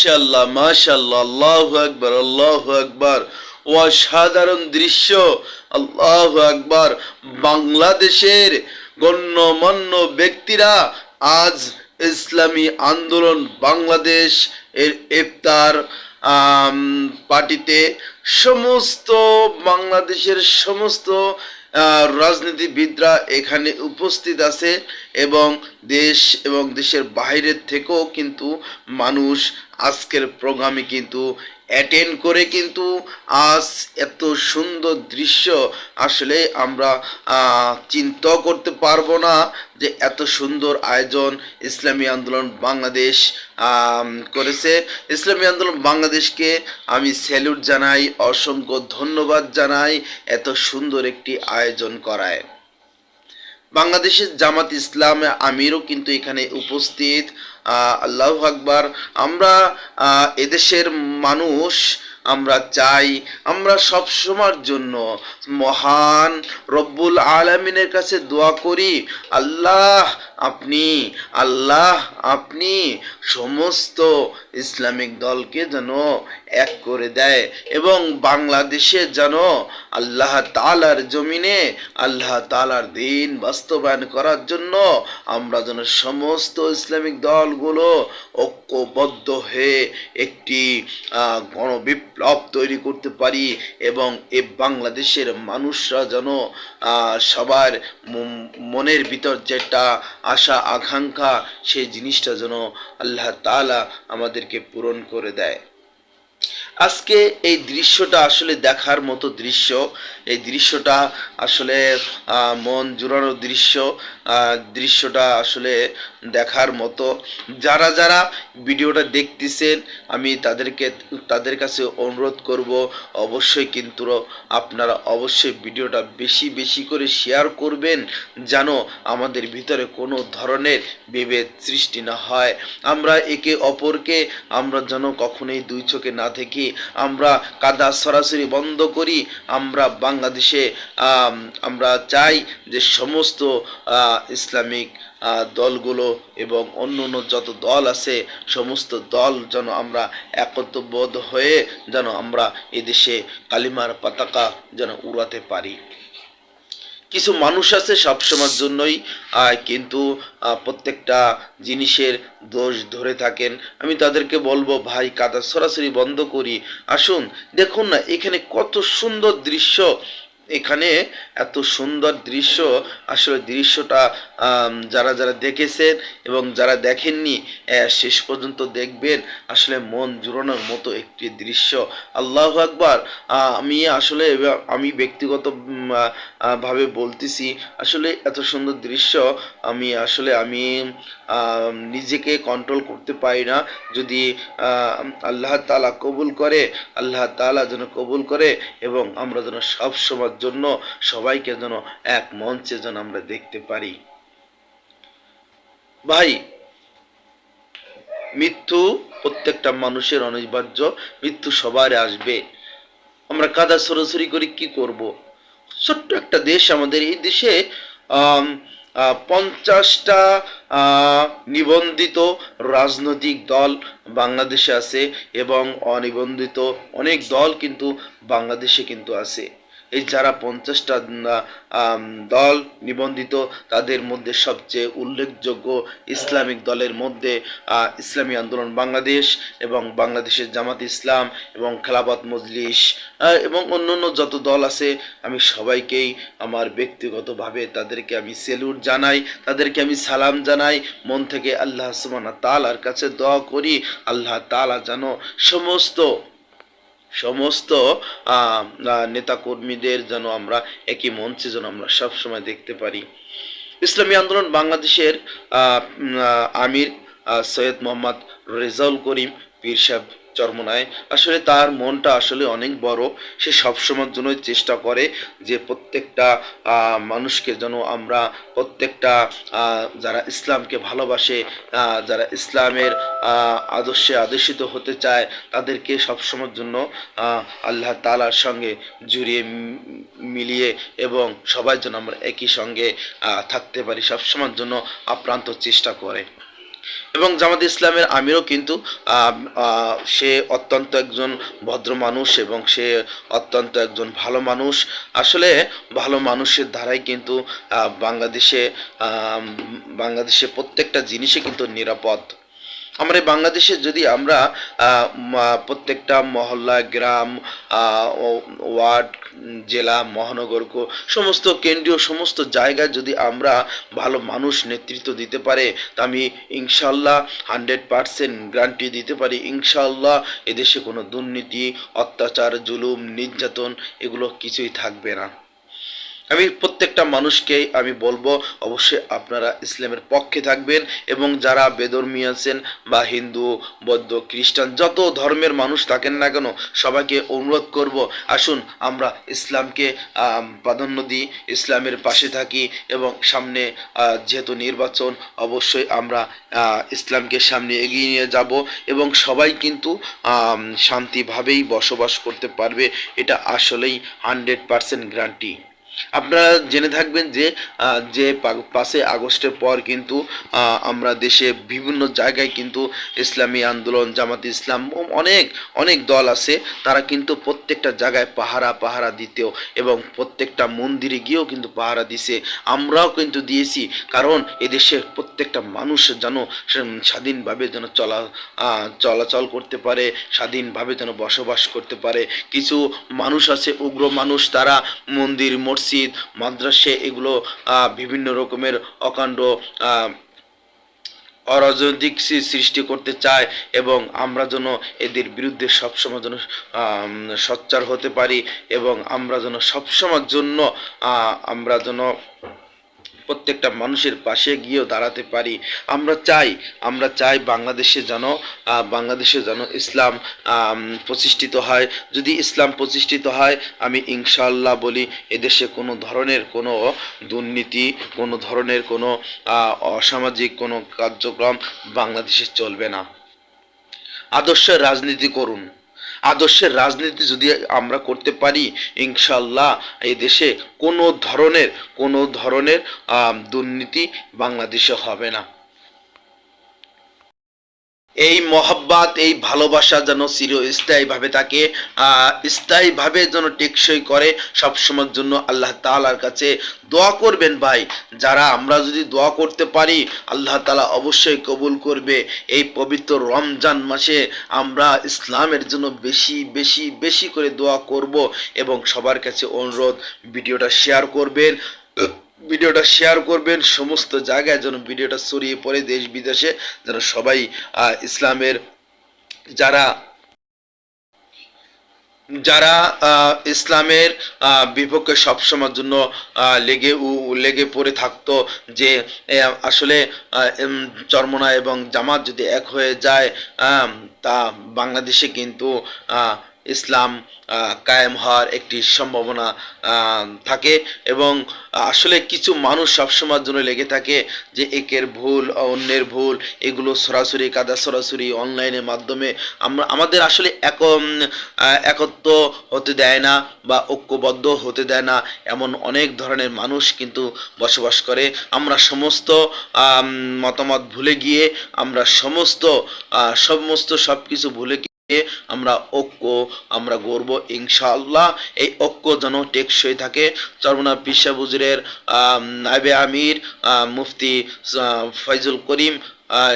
মাশাল্লাহ মাশাল্লাহ আল্লাহ আকবার আল্লাহ আকবার। অসাধারণ দৃশ্য, আল্লাহ আকবার। বাংলাদেশের গণ্যমান্য ব্যক্তিরা আজ ইসলামী আন্দোলন বাংলাদেশ এর ইফতার পার্টিতে সমস্ত বাংলাদেশের সমস্ত রাজনীতিবিদরা এখানে উপস্থিত আছে এবং দেশ এবং দেশের বাইরের থেকেও কিন্তু মানুষ আজকের প্রোগ্রামে কিন্তু অ্যাটেন্ড করে কিন্তু আজ এত সুন্দর দৃশ্য আসলে আমরা চিন্তাও করতে পারব না যে এত সুন্দর আয়োজন ইসলামী আন্দোলন বাংলাদেশ করেছে। ইসলামী আন্দোলন বাংলাদেশকে আমি স্যালুট জানাই, অসংখ্য ধন্যবাদ জানাই এত সুন্দর একটি আয়োজন করায়। বাংলাদেশের জামাত ইসলামে আমিরও কিন্তু এখানে উপস্থিত। আল্লাহ আকবার। আমরা এদেশের মানুষ আমরা চাই, আমরা সব সময়ের জন্য মহান রব্বুল আলমিনের কাছে দোয়া করি। আল্লাহ আপনি, আল্লাহ আপনি সমস্ত ইসলামিক দলকে যেন এক করে দেয় এবং বাংলাদেশে যেন আল্লাহ তালার জমিনে আল্লাহ তালার দিন বাস্তবায়ন করার জন্য আমরা যেন সমস্ত ইসলামিক দলগুলো ঐক্যবদ্ধ হয়ে একটি গণবিপ্লব তৈরি করতে পারি এবং এ বাংলাদেশের মানুষরা যেন সবার মন- মনের ভিতর যেটা আশা, আকাঙ্ক্ষা, সেই জিনিসটা যেন আল্লাহ তালা আমাদেরকে পূরণ করে দেয়। আজকে এই দৃশ্যটা আসলে দেখার মতো দৃশ্য, এই দৃশ্যটা আসলে মন জুড়ানো দৃশ্য দৃশ্যটা আসলে দেখার মতো। যারা যারা ভিডিওটা দেখতেছেন, আমি তাদেরকে, তাদের কাছে অনুরোধ করব, অবশ্যই কিন্তু আপনারা অবশ্যই ভিডিওটা বেশি বেশি করে শেয়ার করবেন, যেন আমাদের ভিতরে কোনো ধরনের বিভেদ সৃষ্টি না হয়। আমরা একে অপরকে, আমরা যেন কখনোই দুই চোখে না থেকে আমরা কাদা সরাসরি বন্ধ করি, আমরা বাংলাদেশে আমরা চাই যে সমস্ত ইসলামিক দলগুলো এবং অন্য অন্য যত দল আছে, সমস্ত দল যেন আমরা একত্রবোধ হয়ে যেন আমরা এদেশে কালিমার পতাকা যেন উড়াতে পারি। কিছু মানুষ আছে সবসময়ের জন্যই কিন্তু প্রত্যেকটা জিনিসের দোষ ধরে থাকেন। আমি তাদেরকে বলব, ভাই, কাদা সরাসরি বন্ধ করি। আসুন, দেখুন না, এখানে কত সুন্দর দৃশ্য এখানে এত সুন্দর দৃশ্য, আসলে দৃশ্যটা যারা যারা দেখেছেন এবং যারা দেখেননি শেষ পর্যন্ত দেখবেন। আসলে মন জুড়ানোর মতো একটি দৃশ্য। আল্লাহ আকবার। আমি আসলে আমি ব্যক্তিগত ভাবে বলতেছি, আসলে এত সুন্দর দৃশ্য, আমি আসলে, আমি নিজেকে কন্ট্রোল করতে পারি না। যদি আল্লাহ তালা কবুল করে, আল্লাহ তালা যেন কবুল করে এবং আমরা যেন সব সময়ের জন্য সবাইকে যেন এক মঞ্চে যেন আমরা দেখতে পারি। ভাই, মৃত্যু প্রত্যেকটা মানুষের অনিবার্য, মৃত্যু সবার আসবে। আমরা কাদা সরাসরি করে কি করব? ছোট্ট একটা দেশ আমাদের এই দেশে পঞ্চাশটা নিবন্ধিত রাজনৈতিক দল বাংলাদেশে আছে এবং অনিবন্ধিত অনেক দল কিন্তু বাংলাদেশে কিন্তু আছে। এই যারা পঞ্চাশটা দল নিবন্ধিত, তাদের মধ্যে সবচেয়ে উল্লেখযোগ্য ইসলামিক দলের মধ্যে ইসলামী আন্দোলন বাংলাদেশ এবং বাংলাদেশের জামাত ইসলাম এবং খেলাফত মজলিস এবং অন্যান্য যত দল আছে, আমি সবাইকেই আমার ব্যক্তিগতভাবে তাদেরকে আমি সেলুট জানাই, তাদেরকে আমি সালাম জানাই, মন থেকে আল্লাহ ওয়া তাআলার কাছে দোয়া করি, আল্লাহ তাআলা যেন সমস্ত সমস্ত নেতাকর্মীদের যেন আমরা একই মঞ্চে যেন আমরা সবসময় দেখতে পারি। ইসলামী আন্দোলন বাংলাদেশের আমির সৈয়দ মোহাম্মদ রেজাউল করিম, পীর সাহেব চরমনায় আসলে তার মনটা আসলে অনেক বড়। সে সবসময়ের জন্যই চেষ্টা করে যে প্রত্যেকটা মানুষকে যেন আমরা প্রত্যেকটা যারা ইসলামকে ভালোবাসে যারা ইসলামের আদর্শে আদর্শিত হতে চায়, তাদেরকে সবসময়ের জন্য আল্লাহ তালার সঙ্গে জুড়িয়ে মিলিয়ে এবং সবাই যেন আমরা একই সঙ্গে থাকতে পারি, সবসময়ের জন্য আপ্রান্ত চেষ্টা করে। এবং জামাত ইসলামের আমিরও কিন্তু সে অত্যন্ত একজন ভদ্র মানুষ এবং সে অত্যন্ত একজন ভালো মানুষ। আসলে ভালো মানুষের দ্বারাই কিন্তু বাংলাদেশে বাংলাদেশে প্রত্যেকটা জিনিসই কিন্তু নিরাপদ। আমরা বাংলাদেশে যদি আমরা প্রত্যেকটা মহল্লা, গ্রাম ওয়ার্ড জেলা, মহানগর সমস্ত কেন্দ্রীয়, সমস্ত জায়গায় যদি আমরা ভালো মানুষ নেতৃত্ব দিতে পারে, তা আমি ইনশাল্লাহ হান্ড্রেড পারসেন্ট গ্যারান্টি দিতে পারি। ইনশাল্লাহ এদেশে কোনো দুর্নীতি, অত্যাচার, জুলুম, নির্যাতন এগুলো কিছুই থাকবে না। আমি প্রত্যেকটা মানুষকে আমি বলব অবশ্যই আপনারা ইসলামের পক্ষে থাকবেন এবং যারা বেদর্মী আছেন বা হিন্দু, বৌদ্ধ, খ্রিস্টান, যত ধর্মের মানুষ থাকেন না কেন, সবাইকে অনুরোধ করব, আসুন আমরা ইসলামকে প্রাধান্য দিই, ইসলামের পাশে থাকি এবং সামনে যেহেতু নির্বাচন, অবশ্যই আমরা ইসলামকে সামনে এগিয়ে নিয়ে যাব এবং সবাই কিন্তু শান্তিভাবেই বসবাস করতে পারবে, এটা আসলেই হান্ড্রেড পারসেন্ট গ্যারান্টি আপনারা জেনে থাকবেন যে যে পাঁচই আগস্টের পর কিন্তু আমরা দেশে বিভিন্ন জায়গায় কিন্তু ইসলামী আন্দোলন, জামাত ইসলাম অনেক অনেক দল আছে, তারা কিন্তু প্রত্যেকটা জায়গায় পাহারা পাহারা দিতেও এবং প্রত্যেকটা মন্দিরে গিয়েও কিন্তু পাহারা দিছে। আমরাও কিন্তু দিয়েছি, কারণ এদেশে প্রত্যেকটা মানুষ যেন স্বাধীনভাবে যেন চলা চলাচল করতে পারে, স্বাধীনভাবে যেন বসবাস করতে পারে। কিছু মানুষ আছে, উগ্র মানুষ, তারা মন্দির, মসজিদ মাদ্রাসে, এগুলো বিভিন্ন রকমের অকাণ্ড অরাজনৈতিক সৃষ্টি করতে চায় এবং আমরা যেন এদের বিরুদ্ধে সবসময় যেন সোচ্চার হতে পারি এবং আমরা যেন সবসময়ের জন্য আমরা যেন প্রত্যেকটা মানুষের পাশে গিয়েও দাঁড়াতে পারি। আমরা চাই আমরা চাই বাংলাদেশে যেন বাংলাদেশে যেন ইসলাম প্রতিষ্ঠিত হয়। যদি ইসলাম প্রতিষ্ঠিত হয়, আমি ইনশাল্লাহ বলি, এদেশে কোনো ধরনের কোনো দুর্নীতি, কোনো ধরনের কোনো অসামাজিক কোনো কার্যক্রম বাংলাদেশে চলবে না। আদর্শের রাজনীতি করুন। আদর্শের রাজনীতি যদি আমরা করতে পারি ইনশাল্লাহ এই দেশে কোনো ধরনের কোনো ধরনের দুর্নীতি বাংলাদেশে হবে না। এই মহব্বাত এই ভালোবাসা যেন চিরস্থায়ীভাবে আহ, স্থায়ীভাবে যেন টেকসই করে সবসময়ের জন্য আল্লাহ তালার কাছে দোয়া করবেন ভাই। যারা আমরা যদি দোয়া করতে পারি আল্লাহ তালা অবশ্যই কবুল করবে। এই পবিত্র রমজান মাসে আমরা ইসলামের জন্য বেশি বেশি বেশি করে দোয়া করব এবং সবার কাছে অনুরোধ ভিডিওটা শেয়ার করবেন। ভিডিওটা শেয়ার করবেন, সমস্ত জায়গায় যেন ভিডিওটা ছড়িয়ে পড়ে দেশ বিদেশে, যেন সবাই ইসলামের যারা যারা ইসলামের বিপক্ষে সবসময়ের জন্য লেগে লেগে পড়ে থাকতো যে আসলে চর্মনা এবং জামাত যদি এক হয়ে যায় তা বাংলাদেশে কিন্তু ইসলাম কায়েম হওয়ার একটি সম্ভাবনা থাকে এবং আসলে কিছু মানুষ সবসময়ের জন্য লেগে থাকে যে একের ভুল, অন্যের ভুল, এগুলো সরাসরি কাদা সরাসরি অনলাইনের মাধ্যমে আমরা, আমাদের আসলে এক একত্র হতে দেয় না বা ঐক্যবদ্ধ হতে দেয় না। এমন অনেক ধরনের মানুষ কিন্তু বসবাস করে। আমরা সমস্ত মতামত ভুলে গিয়ে আমরা সমস্ত সমস্ত সব কিছু ভুলে আমরা ঐক্য, আমরা গর্ব, ইনশাআল্লাহ এই ঐক্য যেন টেকসই থাকে। চরমনা পিসা বুজুরের নাইবে আমির মুফতি ফয়জুল করিম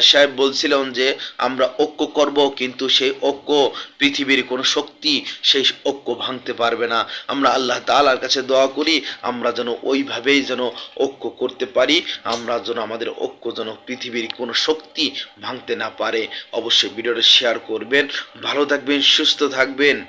সাহেব বলছিলেন যে, আমরা ঐক্য করব, কিন্তু সেই ঐক্য পৃথিবীর কোনো শক্তি সেই ঐক্য ভাঙতে পারবে না। আমরা আল্লাহ তাআলার কাছে দোয়া করি, আমরা যেন ওইভাবেই যেন ঐক্য করতে পারি, আমরা যেন আমাদের ঐক্য যেন পৃথিবীর কোনো শক্তি ভাঙতে না পারে। অবশ্যই ভিডিওটা শেয়ার করবেন। ভালো থাকবেন, সুস্থ থাকবেন।